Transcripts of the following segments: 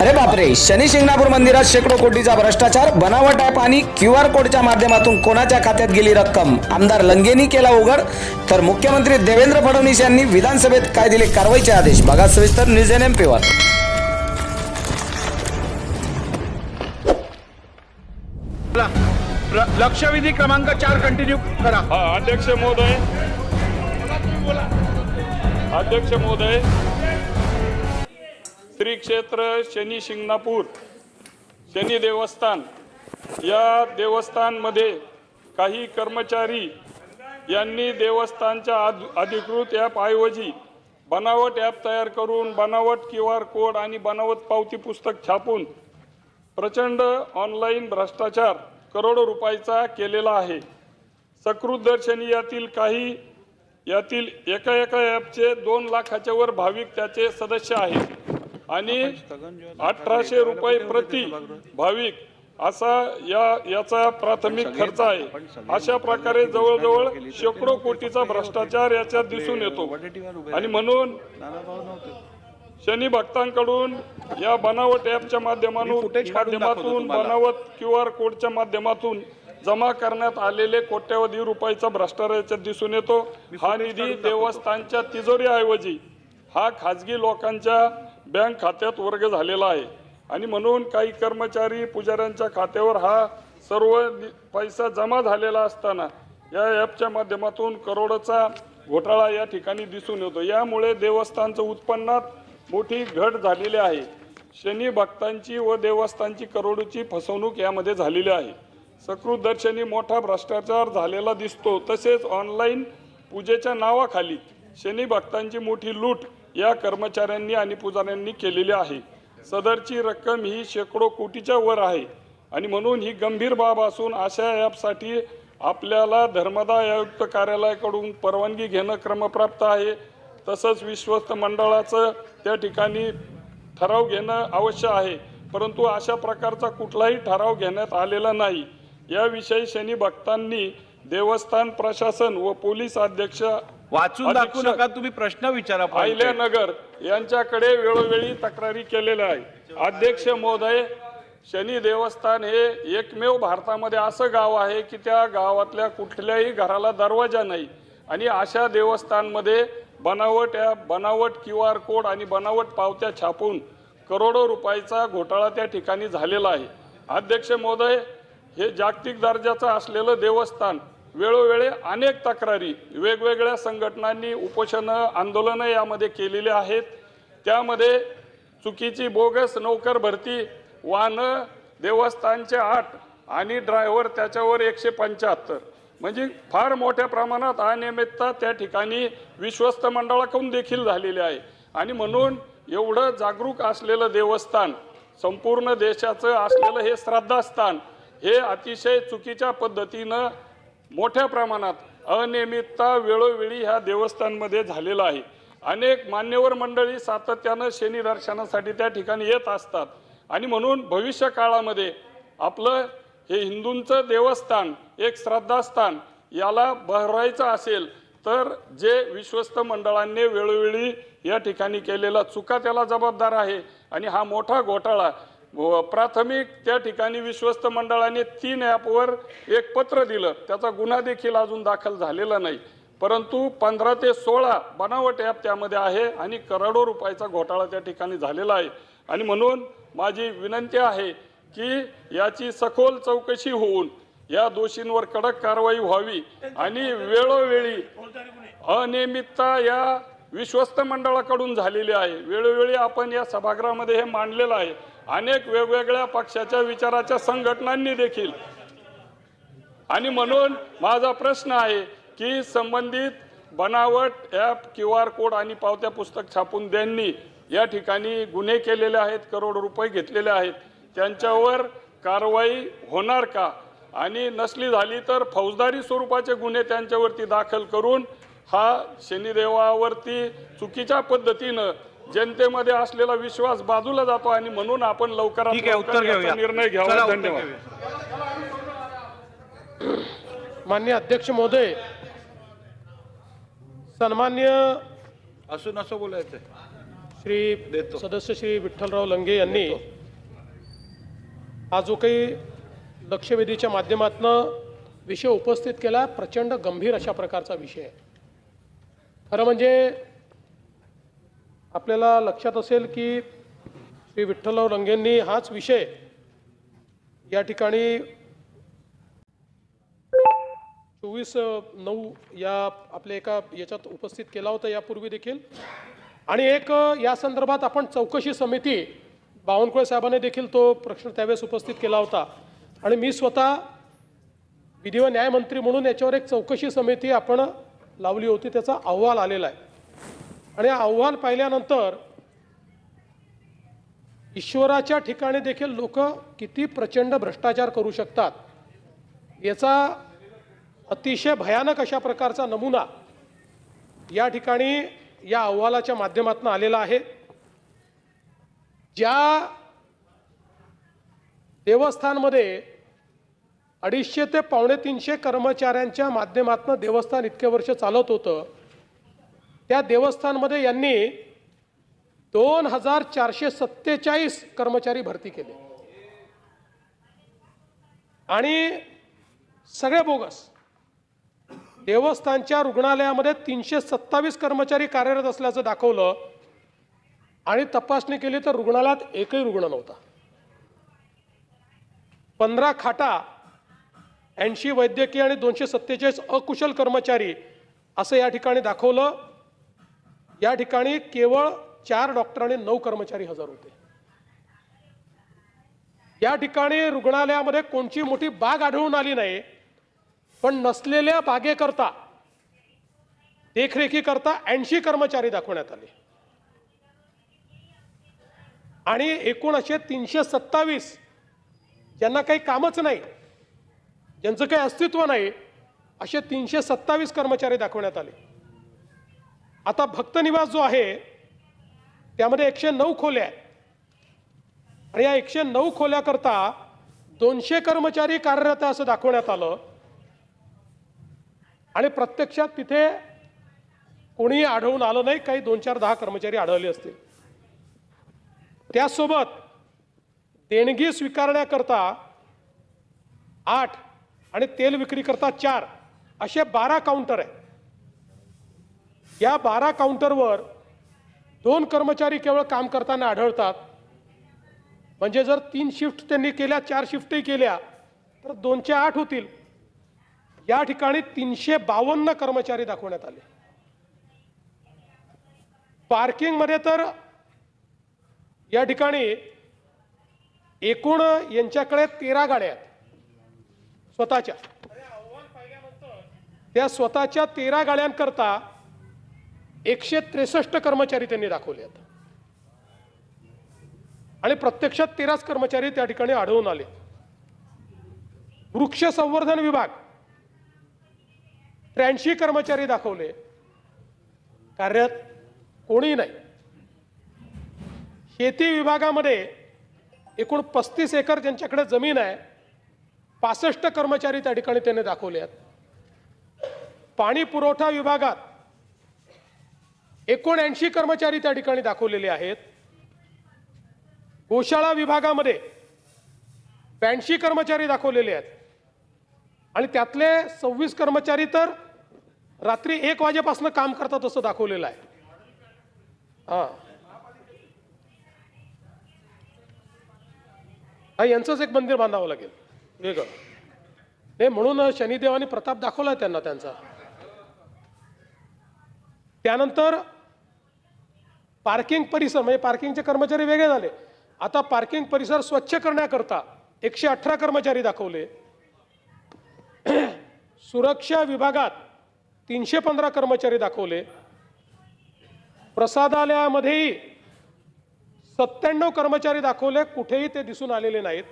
अरे बापरे शनी शिंगणापूर मंदिरात शेकडो कोटीचा भ्रष्टाचार बनावट ॲप आणि क्यू आर कोडच्या माध्यमातून कोणाच्या खात्यात गेली रक्कम? आमदार लंगेनी केला उघड. तर मुख्यमंत्री देवेंद्र फडणवीस यांनी विधानसभेत काय दिले कारवाईचे आदेश? बघा सविस्तर न्यूज एन एम पीवर लक्षवेधी क्रमांक चार कंटिन्यू करा. हा अध्यक्ष महोदय. अध्यक्ष महोदय. श्री क्षेत्र शनी शिंगणापूर शनी देवस्थान. या देवस्थानमध्ये काही कर्मचारी यांनी देवस्थानच्या आद- अधिकृत ॲपऐवजी बनावट ॲप तयार करून बनावट क्यू आर कोड आणि बनावट पावती पुस्तक छापून प्रचंड ऑनलाईन भ्रष्टाचार करोडो रुपयाचा केलेला आहे. सकृत दर्शनी यातील काही यातील एका एका ॲपचे दोन लाखाच्या वर भाविक त्याचे सदस्य आहेत. आणि अठराशे रुपये प्रति भाविक असा या याचा प्राथमिक खर्च आहे. अशा प्रकारे जवळजवळ शेकडो कोटीचा भ्रष्टाचार याच्यात दिसून येतो. आणि म्हणून शनी भक्तांकडून या बनावट ॲपच्या माध्यमातून माध्यमातून. बनावट क्यू आर कोडच्या माध्यमातून जमा करण्यात आलेले कोट्यवधी रुपयाचा भ्रष्टाचार याच्यात दिसून येतो. हा निधी देवस्थानच्या तिजोरीऐवजी हा खाजगी लोकांच्या बँक खात्यात वर्ग झालेला आहे. आणि म्हणून काही कर्मचारी पुजाऱ्यांच्या खात्यावर हा सर्व नि- पैसा जमा झालेला असताना या ॲपच्या माध्यमातून करोडचा घोटाळा या ठिकाणी दिसून येतो. यामुळे देवस्थानचं उत्पन्नात मोठी घट झालेली आहे. शनी भक्तांची व देवस्थानची करोडोची फसवणूक यामध्ये झालेली आहे. सकृत दर्शनी मोठा भ्रष्टाचार झालेला दिसतो. तसेच ऑनलाईन पूजेच्या नावाखाली शनी भक्तांची मोठी लूट या कर्मचाऱ्यांनी आणि पुजाऱ्यांनी केलेली आहे. सदरची रक्कम ही शेकडो कोटीच्या वर आहे आणि म्हणून ही गंभीर बाब असून अशा ॲपसाठी आपल्याला धर्मदाय आयुक्त कार्यालयाकडून परवानगी घेणं क्रमप्राप्त आहे. तसंच विश्वस्त मंडळाचं त्या ठिकाणी ठराव घेणं आवश्यक आहे. परंतु अशा प्रकारचा कुठलाही ठराव घेण्यात आलेला नाही. याविषयी शनी भक्तांनी देवस्थान प्रशासन व पोलीस अध्यक्ष वाचून दाखवू नका तुम्ही प्रश्न विचारा point. अहिल्यानगर यांच्याकडे वेळोवेळी तक्रारी केलेल्या आहे अध्यक्ष महोदय शनी देवस्थान हे एकमेव भारतामध्ये असं गाव आहे की त्या गावातल्या कुठल्याही घराला दरवाजा नाही. आणि अशा देवस्थानमध्ये बनावट ॲप बनावट क्यू आर कोड आणि बनावट पावत्या छापून करोडो रुपयाचा घोटाळा त्या ठिकाणी झालेला आहे. अध्यक्ष महोदय हे जागतिक दर्जाचं असलेलं देवस्थान वेळोवेळी अनेक तक्रारी वेगवेगळ्या संघटनांनी उपोषणं आंदोलनं यामध्ये केलेली आहेत. त्यामध्ये चुकीची बोगस नोकर भरती वाहनं देवस्थानचे आठ आणि ड्रायव्हर त्याच्यावर एकशे पंच्याहत्तर. म्हणजे फार मोठ्या प्रमाणात अनियमितता त्या ठिकाणी विश्वस्त मंडळाकडून देखील झालेली आहे. आणि म्हणून एवढं जागरूक असलेलं देवस्थान संपूर्ण देशाचं असलेलं हे श्रद्धास्थान हे अतिशय चुकीच्या पद्धतीनं मोठ्या प्रमाणात अनियमितता वेळोवेळी ह्या देवस्थानमध्ये झालेला आहे. अनेक मान्यवर मंडळी सातत्यानं शनी दर्शनासाठी त्या ठिकाणी येत असतात. आणि म्हणून भविष्य काळामध्ये आपलं हे हिंदूंचं देवस्थान एक श्रद्धास्थान याला बहरायचं असेल तर जे विश्वस्त मंडळांनी वेळोवेळी या ठिकाणी केलेला चुका त्याला जबाबदार आहे. आणि हा मोठा घोटाळा प्राथमिक त्या ठिकाणी विश्वस्त मंडळाने तीन ॲपवर एक पत्र दिलं. त्याचा गुन्हा देखील अजून दाखल झालेला नाही. परंतु पंधरा ते सोळा बनावट ॲप त्यामध्ये आहे आणि करोडो रुपयाचा घोटाळा त्या ठिकाणी झालेला आहे. आणि म्हणून माझी विनंती आहे की याची सखोल चौकशी होऊन या दोषींवर कडक कारवाई व्हावी आणि वेळोवेळी अनियमितता या विश्वस्त मंडळाकडून झालेली आहे. वेळोवेळी आपण या सभागृहामध्ये हे मांडलेलं आहे. अनेक वेगवेगळ्या पक्षाच्या विचाराच्या संघटनांनी देखील. आणि म्हणून माझा प्रश्न आहे की संबंधित बनावट ॲप क्यू आर कोड आणि पावत्या पुस्तक छापून त्यांनी या ठिकाणी गुन्हे केलेले आहेत करोड रुपये घेतलेले आहेत. त्यांच्यावर कारवाई होणार का? आणि नसली झाली तर फौजदारी स्वरूपाचे गुन्हे त्यांच्यावरती दाखल करून हा शनिदेवावरती चुकीच्या पद्धतीनं जनतेमध्ये असलेला विश्वास बाजूला जातो आणि म्हणून आपण लवकरात लवकर निर्णय घ्यावा. धन्यवाद. मान्य अध्यक्ष महोदय सन्मान्य असं नसं बोलायचं. श्री सदस्य श्री विठ्ठलराव लंगे यांनी हा जो काही लक्षवेधीच्या माध्यमातनं विषय उपस्थित केला प्रचंड गंभीर अशा प्रकारचा विषय आहे. खरं म्हणजे आपल्याला लक्षात असेल की श्री विठ्ठलराव रंगेंनी हाच विषय या ठिकाणी चोवीस नऊ या आपल्या एका याच्यात उपस्थित केला होता यापूर्वी देखील. आणि एक या संदर्भात आपण चौकशी समिती बावनकुळे साहेबांनी देखील तो प्रश्न त्यावेळेस उपस्थित केला होता. आणि मी स्वतः विधी व न्यायमंत्री म्हणून याच्यावर एक चौकशी समिती आपण लावली होती त्याचा अहवाल आलेला आहे. आणि आव्हान अहवाल पाहिल्यानंतर ईश्वराच्या ठिकाणी देखील लोक किती प्रचंड भ्रष्टाचार करू शकतात याचा अतिशय भयानक अशा प्रकारचा नमुना या ठिकाणी या अहवालाच्या माध्यमातून आलेला आहे. ज्या देवस्थानमध्ये अडीचशे ते पावणे तीनशे कर्मचाऱ्यांच्या माध्यमातून देवस्थान इतके वर्ष चालत होतं त्या देवस्थानमध्ये यांनी दोन हजार चारशे सत्तेचाळीस कर्मचारी भरती केले. आणि सगळे बोगस देवस्थानच्या रुग्णालयामध्ये तीनशे सत्तावीस कर्मचारी कार्यरत असल्याचं दाखवलं आणि तपासणी केली तर रुग्णालयात एकही रुग्ण नव्हता. पंधरा खाटा ऐंशी वैद्यकीय आणि दोनशे सत्तेचाळीस अकुशल कर्मचारी असं या ठिकाणी दाखवलं. या ठिकाणी केवळ चार डॉक्टर आणि नऊ कर्मचारी हजर होते. या ठिकाणी रुग्णालयामध्ये कोणची मोठी बाग आढळून आली नाही पण नसलेल्या बागेकरता देखरेखीकरता ऐंशी कर्मचारी दाखवण्यात आले. आणि एकूण असे तीनशे सत्तावीस ज्यांना काही कामच नाही ज्यांचं काही अस्तित्व नाही असे तीनशे सत्तावीस कर्मचारी दाखवण्यात आले. आता भक्तनिवास जो आहे त्यामध्ये एकशे नऊ खोल्या आहेत. आणि या एकशे नऊ खोल्याकरता दोनशे कर्मचारी कार्यरत आहे असं दाखवण्यात आलं. आणि प्रत्यक्षात तिथे कोणीही आढळून आलं नाही काही दोन चार दहा कर्मचारी आढळले असतील. त्यासोबत देणगी स्वीकारण्याकरता आठ आणि तेल विक्रीकरता चार असे बारा काउंटर आहे या बारा काउंटरवर दोन कर्मचारी केवळ काम करताना आढळतात. म्हणजे जर तीन शिफ्ट त्यांनी केल्या चार शिफ्टही केल्या तर दोनशे आठ होतील. या ठिकाणी तीनशे बावन्न कर्मचारी दाखवण्यात आले. पार्किंगमध्ये तर या ठिकाणी एकूण यांच्याकडे तेरा गाड्या आहेत. स्वतःच्या. त्या स्वतःच्या तेरा गाड्यांकरता एकशे त्रेसष्ट कर्मचारी त्यांनी दाखवले आहेत आणि प्रत्यक्षात तेराच कर्मचारी त्या ठिकाणी आढळून आले. वृक्ष संवर्धन विभाग त्र्याऐंशी कर्मचारी दाखवले. कार्यात कोणी नाही. शेती विभागामध्ये एकूण पस्तीस एकर ज्यांच्याकडे जमीन आहे पासष्ट कर्मचारी त्या ठिकाणी त्यांनी दाखवले आहेत. पाणी पुरवठा विभागात एकोणऐंशी कर्मचारी त्या ठिकाणी दाखवलेले आहेत. गोशाळा विभागामध्ये ब्याऐंशी कर्मचारी दाखवलेले आहेत. आणि त्यातले सव्वीस कर्मचारी तर रात्री एक वाजेपासून काम करतात असं दाखवलेलं आहे. हा. यांचंच एक मंदिर बांधावं लागेल. वेगळं नाही म्हणून शनिदेवाने प्रताप दाखवला त्यांना त्यांचा. त्यानंतर पार्किंग परिसर म्हणजे पार्किंगचे कर्मचारी वेगळे झाले. आता पार्किंग परिसर स्वच्छ करण्याकरता एकशे अठरा कर्मचारी दाखवले. सुरक्षा विभागात तीनशे पंधरा कर्मचारी दाखवले. प्रसादालयामध्येही सत्त्याण्णव कर्मचारी दाखवले कुठेही ते दिसून आलेले नाहीत.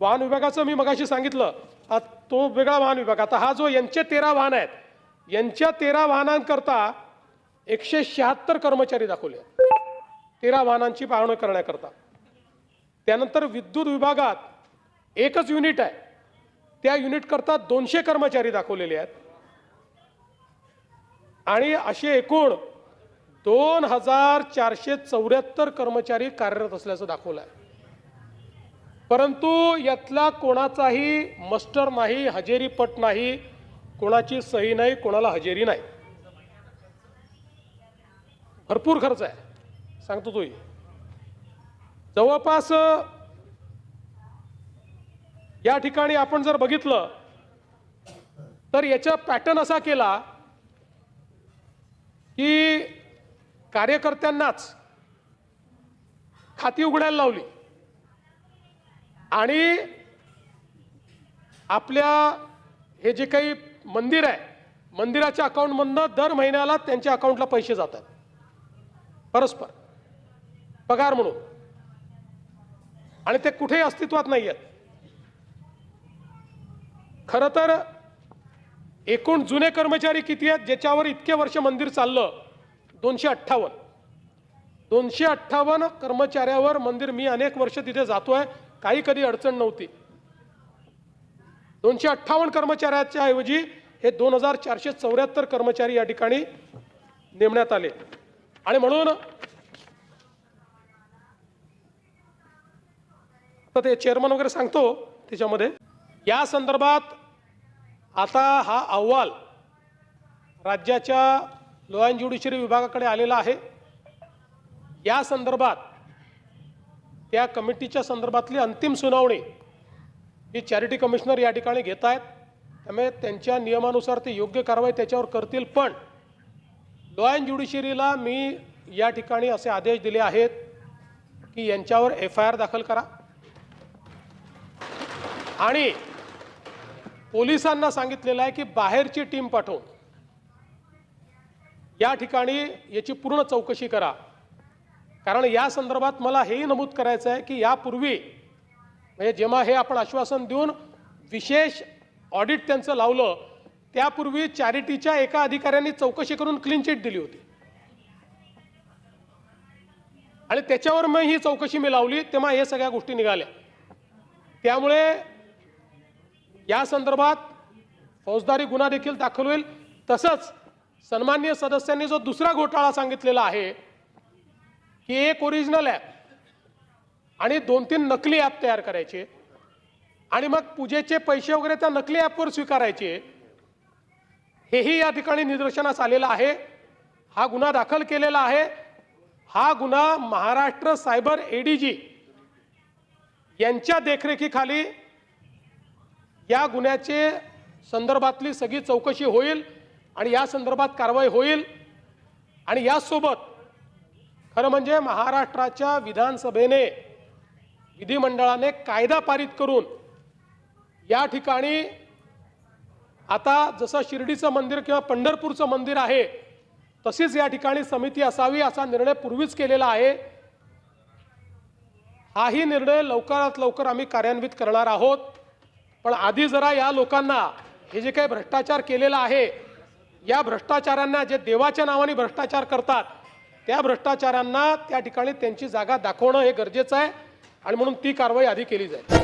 वाहन विभागाचं मी मगाशी सांगितलं आता तो वेगळा वाहन विभाग. आता हा जो यांचे तेरा वाहन आहेत यांच्या तेरा वाहनांकरता एकशे शहात्तर कर्मचारी दाखवले. आहेत. तेरा वाहनांची पाहणी करण्याकरता. त्यानंतर विद्युत विभागात एकच युनिट आहे. त्या युनिटकरता दोनशे कर्मचारी दाखवलेले आहेत. आणि असे एकूण दोन हजार चारशे चौऱ्याहत्तर कर्मचारी कार्यरत असल्याचं दाखवलं आहे. परंतु यातला कोणाचाही मस्टर नाही हजेरी पट नाही कोणाची सही नाही कोणाला हजेरी नाही. भरपूर खर्च आहे. सांगतो तोही. जवळपास या ठिकाणी आपण जर बघितलं तर याचा पॅटर्न असा केला की कार्यकर्त्यांनाच खाती उघडायला लावली. आणि आपल्या हे जे काही मंदिर आहे मंदिराच्या अकाउंटमधनं दर महिन्याला त्यांच्या अकाउंटला पैसे जातात. परस्पर. पगार म्हणून. आणि ते कुठेही अस्तित्वात नाही आहेत खरं तर एकूण जुने कर्मचारी किती आहेत ज्याच्यावर इतके वर्ष मंदिर चाललं? दोनशे अठ्ठावन्न. दोनशे अठ्ठावन्न कर्मचाऱ्यावर मंदिर मी अनेक वर्ष तिथे जातोय काही कधी अडचण नव्हती. दोनशे अठ्ठावन्न कर्मचाऱ्याच्या ऐवजी हे दोन हजार चारशे चौऱ्याहत्तर कर्मचारी या ठिकाणी नेमण्यात आले. आणि म्हणून तर ते चेअरमन वगैरे सांगतो त्याच्यामध्ये या संदर्भात आता हा अहवाल राज्याच्या लॉ अँड ज्युडिशरी विभागाकडे आलेला आहे. या संदर्भात त्या कमिटीच्या संदर्भातली अंतिम सुनावणी ही चॅरिटी कमिशनर या ठिकाणी घेत आहेत. त्यामुळे त्यांच्या नियमानुसार ते योग्य कारवाई त्याच्यावर करतील पण डॉयन ज्युडिशरीला मी या ठिकाणी असे आदेश दिले आहेत की यांच्यावर एफ आय आर दाखल करा. आणि पोलिसांना सांगितलेलं आहे की बाहेरची टीम पाठवून या ठिकाणी याची पूर्ण चौकशी करा. कारण या संदर्भात मला हेही नमूद करायचं आहे की यापूर्वी म्हणजे जेव्हा हे आपण आश्वासन देऊन विशेष ऑडिट त्यांचं लावलं त्यापूर्वी चॅरिटीच्या एका अधिकाऱ्यांनी चौकशी करून क्लीन चिट दिली होती. आणि त्याच्यावर मग ही चौकशी मी लावली तेव्हा हे सगळ्या गोष्टी निघाल्या. त्यामुळे या संदर्भात फौजदारी गुन्हा देखील दाखल होईल. तसंच सन्मान्य सदस्यांनी जो दुसरा घोटाळा सांगितलेला आहे की एक ओरिजिनल ॲप आणि दोन तीन नकली ॲप तयार करायचे आणि मग पूजेचे पैसे वगैरे त्या नकली ॲपवर स्वीकारायचे हेही या ठिकाणी निदर्शनास आलेलं आहे. हा गुन्हा दाखल केलेला आहे. हा गुन्हा महाराष्ट्र सायबर एडीजी यांच्या देखरेखीखाली या गुन्ह्याचे संदर्भातली सगळी चौकशी होईल आणि या संदर्भात कारवाई होईल. आणि यासोबत खरं म्हणजे महाराष्ट्राच्या विधानसभेने विधिमंडळाने कायदा पारित करून या ठिकाणी आता जसं शिर्डीचं मंदिर किंवा पंढरपूरचं मंदिर आहे तशीच या ठिकाणी समिती असावी असा निर्णय पूर्वीच केलेला आहे. हाही निर्णय लवकरात लवकर आम्ही कार्यान्वित करणार आहोत. पण आधी जरा या लोकांना हे जे काही भ्रष्टाचार केलेला आहे या भ्रष्टाचारांना जे देवाच्या नावाने भ्रष्टाचार करतात त्या भ्रष्टाचारांना त्या ठिकाणी त्यांची जागा दाखवणं हे गरजेचं आहे आणि म्हणून ती कारवाई आधी केली जाईल.